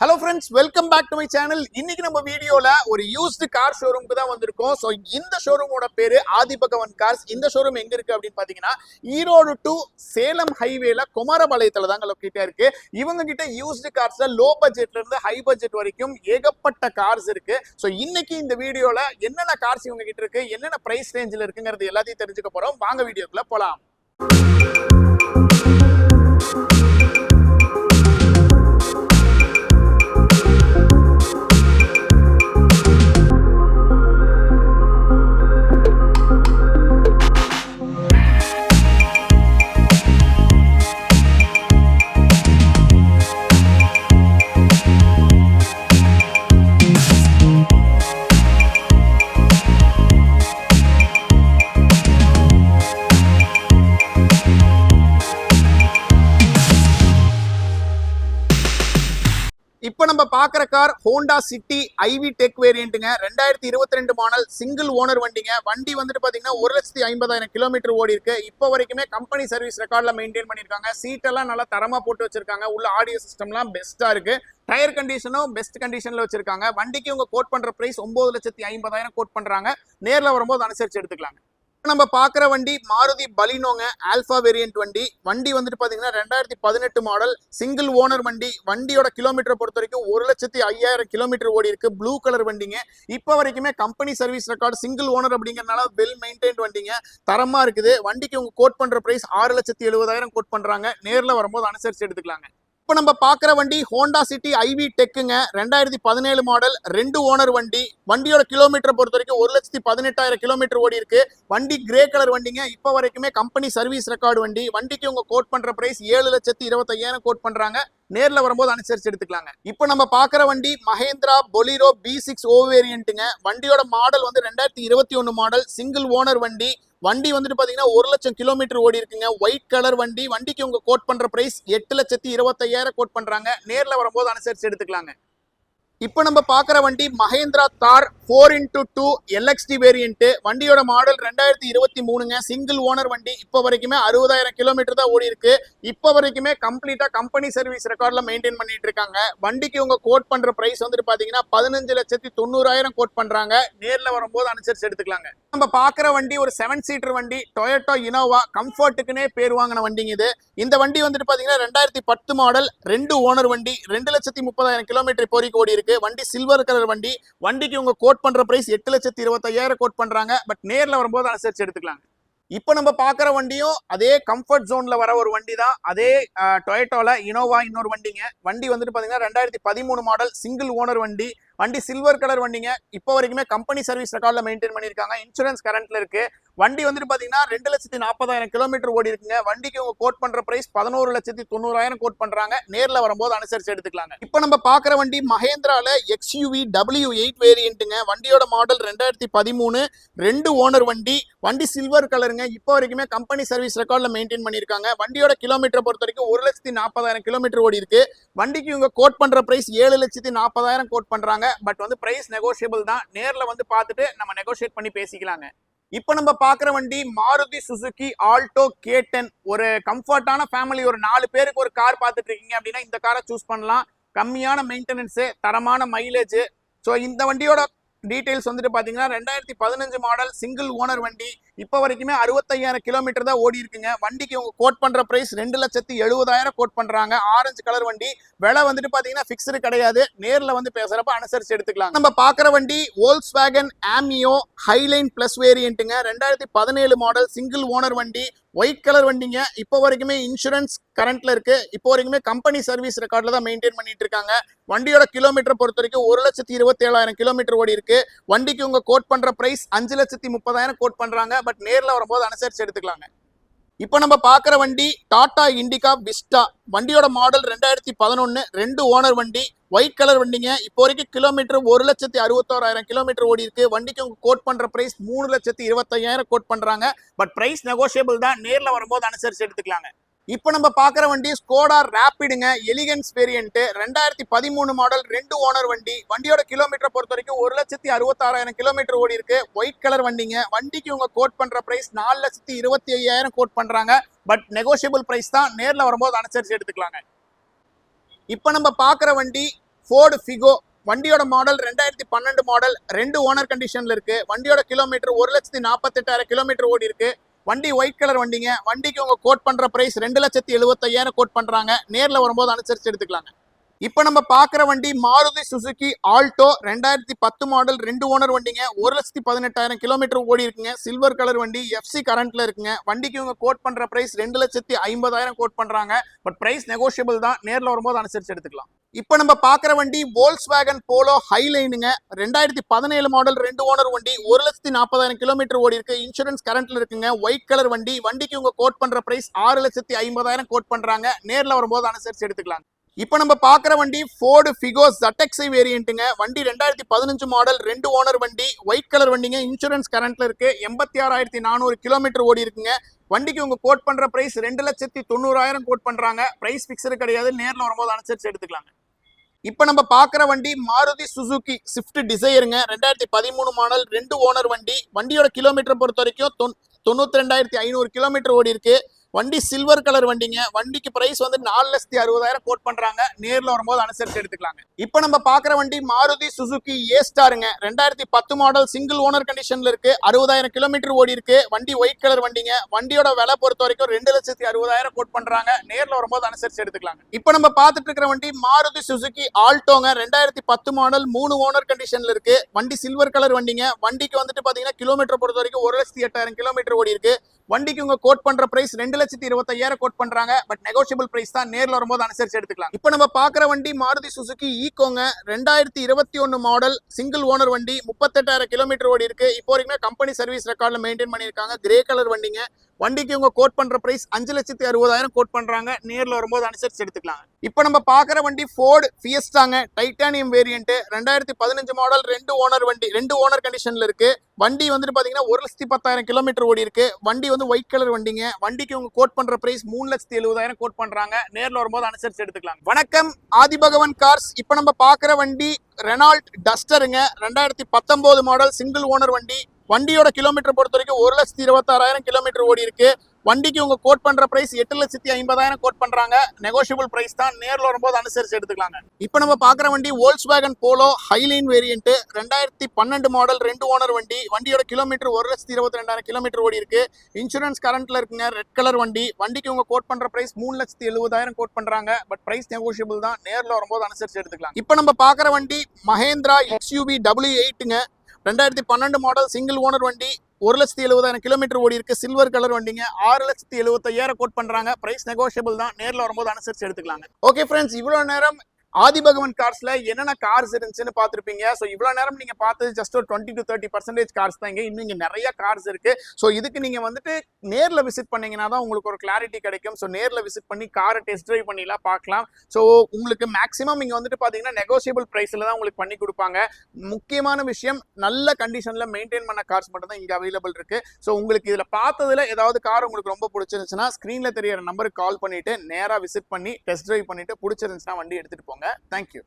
Hello friends welcome back to my channel இன்னைக்கு நம்ம வீடியோல ஒரு யூஸ்டு கார் ஷோரூமுக்கு தான் வந்திருக்கோம். ஸோ இந்த ஷோரூமோட பேரு ஆதிபகவன் கார்ஸ் இந்த ஷோரூம் எங்க இருக்கு அப்படின்னு பாத்தீங்கன்னா ஈரோடு டு சேலம் ஹைவேல குமாரபாளையத்துல தாங்க லொக்கேட்டா இருக்கு. இவங்க கிட்ட யூஸ்டு கார்ஸ்ல லோ பட்ஜெட்ல இருந்து ஹை பட்ஜெட் வரைக்கும் ஏகப்பட்ட கார்ஸ் இருக்கு. ஸோ இன்னைக்கு இந்த வீடியோல என்னென்ன கார்ஸ் இவங்க கிட்ட இருக்கு என்னென்ன பிரைஸ் ரேஞ்சில் இருக்குங்கிறது எல்லாத்தையும் தெரிஞ்சுக்க போறோம். வாங்க வீடியோக்குள்ள போலாம். பார்க்குற car Honda City IV tech வேரியண்ட்டுங்க. ரெண்டாயிரத்தி இருபத்தி ரெண்டு மாடல் சிங்கிள் ஓனர் வண்டிங்க. வண்டி வந்துட்டு பார்த்தீங்கன்னா ஒரு லட்சத்தி ஐம்பதாயிரம் கிலோமீட்டர் ஓடி இருக்கு. இப்போ வரைக்குமே கம்பெனி சர்வீஸ் ரெக்கார்டில் மெயின்டைன் பண்ணியிருக்காங்க சீட் எல்லாம் நல்லா தரமாக போட்டு வச்சிருக்காங்க. உள்ள ஆடியோ சிஸ்டம்லாம் பெஸ்ட்டாக இருக்கு. டயர் கண்டிஷனும் பெஸ்ட் கண்டிஷனில் வச்சிருக்காங்க. வண்டிக்கு உங்க கோட் பண்ற பிரைஸ் ஒன்பது லட்சத்தி ஐம்பதாயிரம் கோட் பண்றாங்க. நேரில் வரும்போது அனுசரிச்சு எடுத்துக்கலாங்க. நம்ம பார்க்குற வண்டி மாருதி பலினோங்க ஆல்ஃபா வேரியன்ட் வண்டி. வண்டி வந்துட்டு பார்த்தீங்கன்னா ரெண்டாயிரத்தி பதினெட்டு மாடல் சிங்கிள் ஓனர் வண்டி. வண்டியோட கிலோமீட்டர் பொறுத்த வரைக்கும் ஒரு லட்சத்தி ஐயாயிரம் கிலோமீட்டர் ஓடி இருக்கு. ப்ளூ கலர் வண்டிங்க. இப்போ வரைக்குமே company service record single owner அப்படிங்கிறனால வெல் மெயின்டைன் வண்டிங்க. தரமா இருக்குது. வண்டிக்கு உங்க கோட் பண்ற ப்ரைஸ் ஆறு லட்சத்தி எழுபதாயிரம் கோட் பண்றாங்க. நேர்ல வரும்போது அனுசரித்து எடுத்துக்கலாங்க. இப்போ நம்ம பார்க்குற வண்டி ஹோண்டா சிட்டி ஐவி டெக்குங்க. ரெண்டாயிரத்தி பதினேழு மாடல் ரெண்டு ஓனர் வண்டி. வண்டியோட கிலோமீட்டர் பொறுத்த வரைக்கும் ஒரு லட்சத்தி பதினெட்டாயிரம் கிலோமீட்டர் ஓடி இருக்கு. வண்டி கிரே கலர் வண்டிங்க. இப்போ வரைக்குமே கம்பெனி சர்வீஸ் ரெக்கார்டு வண்டி. வண்டிக்கு உங்க கோட் பண்ற பிரைஸ் ஏழு லட்சத்தி இருபத்தையாயிரம் கோட் பண்றாங்க. நேரில் வரும்போது அனுசரிச்சு எடுத்துக்கலாங்க. இப்போ நம்ம பார்க்குற வண்டி Mahindra Bolero B six O வேரியண்ட்டுங்க வண்டியோட மாடல் வந்து ரெண்டாயிரத்தி இருபத்தி ஒன்று மாடல் சிங்கிள் ஓனர் வண்டி. வண்டி வந்துட்டு பார்த்தீங்கன்னா ஒரு லட்சம் கிலோமீட்டர் ஓடி இருக்குங்க. ஒயிட் கலர் வண்டி. வண்டிக்கு உங்க கோட் பண்ற பிரைஸ் எட்டு லட்சத்தி இருபத்தையாயிரம் கோட் பண்றாங்க. நேரில் வரும்போது அனுசரிச்சு எடுத்துக்கலாங்க. இப்போ நம்ம பார்க்குற வண்டி Mahindra Thar four into two LXD variant வண்டியோட மாடல் ரெண்டாயிரத்தி இருபத்தி மூணுங்க. சிங்கிள் ஓனர் வண்டி. இப்போ வரைக்குமே அறுபதாயிரம் கிலோமீட்டர் தான் ஓடி இருக்கு இப்போ வரைக்குமே கம்ப்ளீட்டா கம்பெனி சர்வீஸ் ரெக்கார்டில் மெயின்டைன் பண்ணிட்டு இருக்காங்க. வண்டிக்கு உங்க கோட் பண்ற பிரைஸ் வந்துட்டு பாத்தீங்கன்னா பதினஞ்சு லட்சத்தி தொண்ணூறாயிரம் கோட் பண்றாங்க. நேர்ல வரும்போது அனுசரிச்சு எடுத்துக்கலாங்க. நம்ம பார்க்குற வண்டி ஒரு செவன் சீட்டர் வண்டி. டொயட்டோ இனோவா கம்ஃபர்ட்டுக்குன்னே பேர் வாங்கின வண்டிங்க இது. இந்த வண்டி வந்துட்டு பாத்தீங்கன்னா ரெண்டாயிரத்தி பத்து மாடல் ரெண்டு ஓனர் வண்டி ரெண்டு லட்சத்தி முப்பதாயிரம் கிலோமீட்டர் போரிக்கு ஓடி இருக்கு வண்டி சில்வர் கலர் வண்டி. வண்டிக்கு உங்க கோட் பண்ற பிரைஸ் எட்டு லட்சத்தி இருபத்தையாயிரம் கோட் பண்றாங்க. பட் நேர்ல வரும்போது அனுசரிச்சு எடுத்துக்கலாம் இப்போ நம்ம பார்க்குற வண்டியும் அதே கம்ஃபர்ட் ஜோன்ல வர ஒரு வண்டி தான் அதே டொயட்டோல இனோவா இன்னொரு வண்டிங்க. வண்டி வந்துட்டு பாத்தீங்கன்னா ரெண்டாயிரத்தி பதிமூணு மாடல் சிங்கிள் ஓனர் வண்டி. வண்டி சில்வர் கலர் வண்டிங்க. இப்போ வரைக்குமே கம்பெனி சர்வீஸ் ரெக்கார்டில் மெயின்டைன் பண்ணியிருக்காங்க. இன்சூரன்ஸ் கரண்ட்ல இருக்கு. வண்டி வந்துட்டு பாத்தீங்கன்னா ரெண்டு லட்சத்தி நாற்பதாயிரம் கிலோமீட்டர் ஓடி இருக்குங்க. வண்டிக்கு உங்க கோட் பண்ற பிரைஸ் பதினோரு லட்சத்தி தொண்ணூறாயிரம் கோட் பண்றாங்க. நேரில் வரும்போது அனுசரிச்சு எடுத்துக்கலாங்க. இப்போ நம்ம பார்க்குற வண்டி மஹேந்திரால எக்ஸ்யூவி டபிள்யூ எயிட் வேரியன்ட்டுங்க வண்டியோட மாடல் ரெண்டாயிரத்தி பதிமூணு. ரெண்டு ஓனர் வண்டி. வண்டி சில்வர் கலருங்க இப்போ வரைக்குமே கம்பெனி சர்வீஸ் ரெக்கார்டில் மெயின்டைன் பண்ணியிருக்காங்க. வண்டியோட கிலோமீட்டர் பொறுத்த வரைக்கும் ஒரு லட்சத்தி நாற்பதாயிரம் கிலோமீட்டர் ஓடி இருக்கு. வண்டிக்கு இவங்க கோட் பண்ற பிரைஸ் ஏழு லட்சத்தி நாற்பதாயிரம் கோட் பண்றாங்க. பட் வந்து பிரைஸ் நெகோஷியபிள் தான். நேர்ல வந்து பார்த்துட்டு நம்ம நெகோஷியேட் பண்ணி பேசிக்கலாங்க. இப்போ நம்ம பார்க்குற வண்டி மாருதி சுசுகி ஆல்டோ கேட்டன் ஒரு கம்ஃபர்ட்டான ஃபேமிலி ஒரு நாலு பேருக்கு ஒரு கார் பார்த்துட்டு இருக்கீங்க அப்படின்னா இந்த காரை சூஸ் பண்ணலாம். கம்மியான மெயின்டெனன்ஸு தரமான மைலேஜ் ஸோ இந்த வண்டியோட டீட்டெயில்ஸ் வந்துட்டு பார்த்தீங்கன்னா ரெண்டாயிரத்தி பதினஞ்சு மாடல் சிங்கிள் ஓனர் வண்டி. இப்போ வரைக்குமே அறுபத்தையாயிரம் கிலோமீட்டர் தான் ஓடி இருக்குங்க. வண்டிக்கு உங்கள் கோட் பண்ணுற ப்ரைஸ் ரெண்டு லட்சத்தி எழுபதாயிரம் கோட் பண்ணுறாங்க ஆரஞ்சு கலர் வண்டி. விலை வந்துட்டு பார்த்தீங்கன்னா ஃபிக்ஸ்டு கிடையாது. நேரில் வந்து பேசுகிறப்ப அனுசரித்து எடுத்துக்கலாம். நம்ம பார்க்குற வண்டி Volkswagen Ameo Highline plus வேரியண்ட்டுங்க ரெண்டாயிரத்தி பதினேழு மாடல் சிங்கிள் ஓனர் வண்டி. ஒயிட் கலர் வண்டிங்க. இப்போ வரைக்குமே இன்சூரன்ஸ் கரண்ட்ல இருக்கு. இப்போ வரைக்குமே கம்பெனி சர்வீஸ் ரெக்கார்ட்ல தான் மெயின்டைன் பண்ணிட்டு இருக்காங்க. வண்டியோட கிலோமீட்டர் பொறுத்த வரைக்கும் ஒரு லட்சத்தி இருபத்தி ஏழாயிரம் கிலோமீட்டர் ஓடி இருக்கு. வண்டிக்கு உங்க கோட் பண்ற பிரைஸ் அஞ்சு லட்சத்தி முப்பதாயிரம் கோட் பண்றாங்க. பட் நேர்ல வரும்போது அனுசரிச்சு எடுத்துக்கலாங்க. இப்போ நம்ம பார்க்குற வண்டி டாடா இண்டிகா விஸ்டா. வண்டியோட மாடல் ரெண்டாயிரத்தி பதினொன்று ரெண்டு ஓனர் வண்டி ஒயிட் கலர் வண்டிங்க. இப்போ வரைக்கும் கிலோமீட்டர் ஒரு லட்சத்தி அறுபத்தோராயிரம் கிலோமீட்டர் ஓடி இருக்கு. வண்டிக்கு உங்க கோட் பண்ற பிரைஸ் மூணு லட்சத்தி இருபத்தையாயிரம் கோட் பண்றாங்க. பட் பிரைஸ் நெகோஷியபிள் தான். நேர்ல வரும்போது அனுசரிச்சு எடுத்துக்கலாங்க. இப்போ நம்ம பார்க்குற வண்டி ஸ்கோடா ரேப்பிடுங்க எலிகன்ஸ் வேரியண்ட்டு ரெண்டாயிரத்தி பதிமூணு மாடல் ரெண்டு ஓனர் வண்டி. வண்டியோட கிலோமீட்டர் பொறுத்த வரைக்கும் ஒரு லட்சத்தி அறுபத்தாறாயிரம் கிலோமீட்டர் ஓடி இருக்கு. ஒயிட் கலர் வண்டிங்க. வண்டிக்கு உங்க கோட் பண்ணுற ப்ரைஸ் நாலு லட்சத்தி இருபத்தி ஐயாயிரம் கோட் பண்ணுறாங்க பட் நெகோஷியபிள் ப்ரைஸ் தான். நேரில் வரும்போது அனுசரிச்சு எடுத்துக்கலாங்க. இப்போ நம்ம பார்க்குற வண்டி ஃபோர்டு ஃபிகோ வண்டியோட மாடல் ரெண்டாயிரத்தி பன்னெண்டு மாடல் ரெண்டு ஓனர் கண்டிஷனில் இருக்கு. வண்டியோட கிலோமீட்டர் ஒரு லட்சத்தி நாற்பத்தெட்டாயிரம் கிலோமீட்டர் ஓடி இருக்கு. வண்டி ஒயிட் கலர் வண்டிங்க. வண்டிக்கு உங்க கோட் பண்ற பிரைஸ் ரெண்டு லட்சத்தி எழுபத்தையாயிரம் கோட் பண்றாங்க. நேர்ல வரும்போது அனுசரிச்சு எடுத்துக்கலாங்க. இப்போ நம்ம பார்க்குற வண்டி மாருதி சுசுகி ஆல்டோ ரெண்டாயிரத்தி பத்து மாடல் ரெண்டு ஓனர் வண்டிங்க. ஒரு லட்சத்தி பதினெட்டாயிரம் கிலோமீட்டர் ஓடி இருக்குங்க. சில்வர் கலர் வண்டி எஃப்சி கரண்ட்ல இருக்குங்க. வண்டிக்கு இவங்க கோட் பண்ற பிரைஸ் ரெண்டு லட்சத்தி ஐம்பதாயிரம் கோட் பண்றாங்க. பட் பிரைஸ் நெகோஷியபிள் தான். நேரில் வரும்போது அனுசரிச்சு எடுத்துக்கலாம். இப்போ நம்ம பார்க்குற வண்டி போல்ஸ் வேகன் போலோ ஹைலைனுங்க ரெண்டாயிரத்தி பதினேழு மாடல் ரெண்டு ஓனர் வண்டி. ஒரு லட்சத்தி நாற்பதாயிரம் கிலோமீட்டர் ஓடி இருக்கு. இன்சூரன்ஸ் கரண்ட்ல இருக்குங்க. ஒயிட் கலர் வண்டி. வண்டிக்கு இவங்க கோட் பண்ற பிரைஸ் ஆறு லட்சத்தி ஐம்பதாயிரம் கோட் பண்றாங்க. நேரில் வரும்போது அனுசரிச்சு எடுத்துக்கலாம். இப்போ நம்ம பார்க்குற வண்டி ஃபோர்டு ஃபிகோ ஜட்டெக்ஸை வேரியண்ட்டுங்க வண்டி ரெண்டாயிரத்தி பதினஞ்சு மாடல் ரெண்டு ஓனர் வண்டி ஒயிட் கலர் வண்டிங்க. இன்சூரன்ஸ் கரண்ட்டில் இருக்குது எண்பத்தி ஆறாயிரத்தி நானூறு கிலோமீட்டர் ஓடி இருக்குங்க. வண்டிக்கு உங்கள் கோட் பண்ணுற ப்ரைஸ் ரெண்டு லட்சத்தி தொண்ணூறாயிரம் கோட் பண்ணுறாங்க ப்ரைஸ் ஃபிக்ஸடு கிடையாது. நேரில் வரும்போது அனுசரிச்சு எடுத்துக்கலாங்க. இப்போ நம்ம பார்க்குற வண்டி மாருதி சுசுகி ஸ்விஃப்ட் டிசைருங்க ரெண்டாயிரத்தி பதிமூணு மாடல் ரெண்டு ஓனர் வண்டி. வண்டியோட கிலோமீட்டர் பொறுத்த வரைக்கும் தொன் தொண்ணூத்தி ரெண்டாயிரத்தி ஐநூறு கிலோமீட்டர் ஓடி இருக்குது வண்டி சில்வர் கலர் வண்டிங்க. வண்டிக்கு பிரைஸ் வந்து நாலு லட்சத்தி அறுபதாயிரம் கோட் பண்றாங்க. நேரில் வரும்போது அனுசரிச்சு எடுத்துக்கலாங்க. இப்போ நம்ம பார்க்குற வண்டி மாருதி சுசுகி ஏ ஸ்டாருங்க ரெண்டாயிரத்தி பத்து மாடல் சிங்கிள் ஓனர் கண்டிஷன்ல இருக்கு. அறுபதாயிரம் கிலோமீட்டர் ஓடி இருக்கு. வண்டி ஒயிட் கலர் வண்டிங்க. வண்டியோட விலை பொறுத்த வரைக்கும் ரெண்டு லட்சத்தி அறுபதாயிரம் கோட் பண்றாங்க. நேரில் வரும்போது அனுசரிச்சு எடுத்துக்கலாங்க. இப்போ நம்ம பார்த்துட்டு இருக்கிற வண்டி மாருதி சுசுகி ஆல்டோங்க ரெண்டாயிரத்தி பத்து மாடல் மூணு ஓனர் கண்டிஷன்ல இருக்கு. வண்டி சில்வர் கலர் வண்டிங்க. வண்டிக்கு வந்துட்டு பாத்தீங்கன்னா கிலோமீட்டர் பொறுத்த வரைக்கும் ஒரு லட்சத்தி எட்டாயிரம் கிலோமீட்டர் ஓடி இருக்கு. வண்டிக்கு உங்க கோட் பண்ற பிரைஸ் ரெண்டு லட்சத்தி இருபத்தையாயிரம் கோட் பண்றாங்க. பட் நெகோஷியபிள் பிரைஸ் தான் நேர்ல வரும்போது அனுசரிச்சு எடுத்துக்கலாம். இப்போ நம்ம பாக்குற வண்டி மாருதி சுசுகி ஈகோங்க ரெண்டாயிரத்தி இருபத்தி ஒன்னு மாடல் சிங்கிள் ஓனர் வண்டி முப்பத்தெட்டாயிரம் கிலோமீட்டர் ஓடி இருக்கு. இப்போ வரைக்கும் கம்பெனி சர்வீஸ் ரெக்கார்டில் மெயின்டைன் பண்ணியிருக்காங்க. கிரே கலர் வண்டிங்க. வண்டிக்கு இவங்க கோட் பண்ற பிரைஸ் அஞ்சு லட்சத்தி அறுபதாயிரம் கோட் பண்றாங்க. நேர்ல வரும்போது அனுசரிச்சு எடுத்துக்கலாம் இப்போ நம்ம பாக்குற வண்டி ஃபோர்டு ஃபியஸ்டாங்க டைட்டானியம் வேரியன்ட் ரெண்டாயிரத்தி பதினஞ்சு மாடல் ரெண்டு ஓனர் வண்டி ரெண்டு ஓனர் கண்டிஷன்ல இருக்கு. வண்டி வந்துட்டு பாத்தீங்கன்னா ஒரு லட்சத்தி பத்தாயிரம் கிலோமீட்டர் ஓடி இருக்கு. வண்டி வந்து ஒயிட் கலர் வண்டிங்க. வண்டிக்கு இவங்க கோட் பண்ற பிரைஸ் மூணு லட்சத்தி எழுபதாயிரம் கோட் பண்றாங்க. நேர்ல வரும்போது அனுசரிச்சு எடுத்துக்கலாம் வணக்கம் ஆதிபகவன் கார்ஸ் இப்போ நம்ம பாக்குற வண்டி ரெனால்ட் டஸ்டருங்க ரெண்டாயிரத்தி பத்தொன்பது மாடல் சிங்கிள் ஓனர் வண்டி. வண்டியோட கிலோமீட்டர் பொறுத்த வரைக்கும் ஒரு லட்சத்தி இருபத்தாறாயிரம் கிலோமீட்டர் ஓடி இருக்கு. வண்டிக்கு உங்க கோட் பண்ற பிரைஸ் எட்டு லட்சத்தி ஐம்பதாயிரம் கோட் பண்றாங்க. நெகோஷியபிள் பிரைஸ் தான். நேரில் வரும்போது அனுசரிச்சு எடுத்துக்கலாங்க. இப்போ நம்ம பாக்குற வண்டி Volkswagen Polo Highline variant ரெண்டாயிரத்தி பன்னெண்டு மாடல் ரெண்டு ஓனர் வண்டி. வண்டியோட கிலோமீட்டர் ஒரு லட்சத்தி இருபத்தி ரெண்டாயிரம் கிலோமீட்டர் ஓடி இருக்கு. இன்சூரன்ஸ் கரண்ட்ல இருக்குங்க. ரெட் கலர் வண்டி. வண்டிக்கு உங்க கோட் பண்ற பிரைஸ் மூணு லட்சத்தி எழுபதாயிரம் கோட் பண்றாங்க. பட் பிரைஸ் நெகோஷியபிள் தான். நேரில் வரும்போது அனுசரிச்சு எடுத்துக்கலாம். இப்போ நம்ம பாக்குற வண்டி மஹேந்திரா எக்ஸ்யூவி டபிள்யூ எயிட்டுங்க ரெண்டாயிரத்தி பன்னெண்டு மாடல் சிங்கிள் ஓனர் வண்டி ஒரு லட்சத்தி எழுபதாயிரம் கிலோமீட்டர் ஓடி இருக்கு. சில்வர் கலர் வண்டிங்க. ஆறு லட்சத்தி எழுபத்தையாயிரம் கோட் பண்றாங்க. பிரைஸ் நெகோஷியபிள் தான். நேரில் வரும்போது அனுசரிச்சு எடுத்துக்கலாங்க. ஓகே ஃப்ரெண்ட்ஸ் இவ்வளோ நேரம் ஆதிபகவன் கார்ஸ்ல என்னென்ன கார்ஸ் இருந்துச்சுன்னு பார்த்துருப்பீங்க. ஸோ இவ்வளோ நேரம் நீங்க பார்த்தது ஜஸ்ட் ஒரு twenty to thirty percentage cars தான் இங்கே. இன்னும் இங்கே நிறைய கார்ஸ் இருக்கு. ஸோ இதுக்கு நீங்க வந்துட்டு நேரில் விசிட் பண்ணீங்கன்னா தான் உங்களுக்கு ஒரு கிளாரிட்டி கிடைக்கும். ஸோ நேரில் விசிட் பண்ணி காரை டெஸ்ட் ட்ரைவ் பண்ணிலாம் பார்க்கலாம். ஸோ உங்களுக்கு மேக்ஸிமம் இங்கே வந்துட்டு பார்த்தீங்கன்னா நெகோசியபிள் ப்ரைஸில் தான் உங்களுக்கு பண்ணி கொடுப்பாங்க. முக்கியமான விஷயம் நல்ல கண்டிஷனில் மெயின்டைன் பண்ண கார்ஸ் மட்டும் தான் இங்கே அவைலபிள் இருக்கு. ஸோ உங்களுக்கு இதில் பார்த்ததுல ஏதாவது கார் உங்களுக்கு ரொம்ப பிடிச்சிருந்துச்சுன்னா ஸ்க்ரீனில் தெரியற நம்பருக்கு கால் பண்ணிட்டு நேராக விசிட் பண்ணி டெஸ்ட் ட்ரைவ் பண்ணிட்டு பிடிச்சிருந்துச்சுன்னா வண்டி எடுத்துகிட்டு போங்க. தேங்க்யூ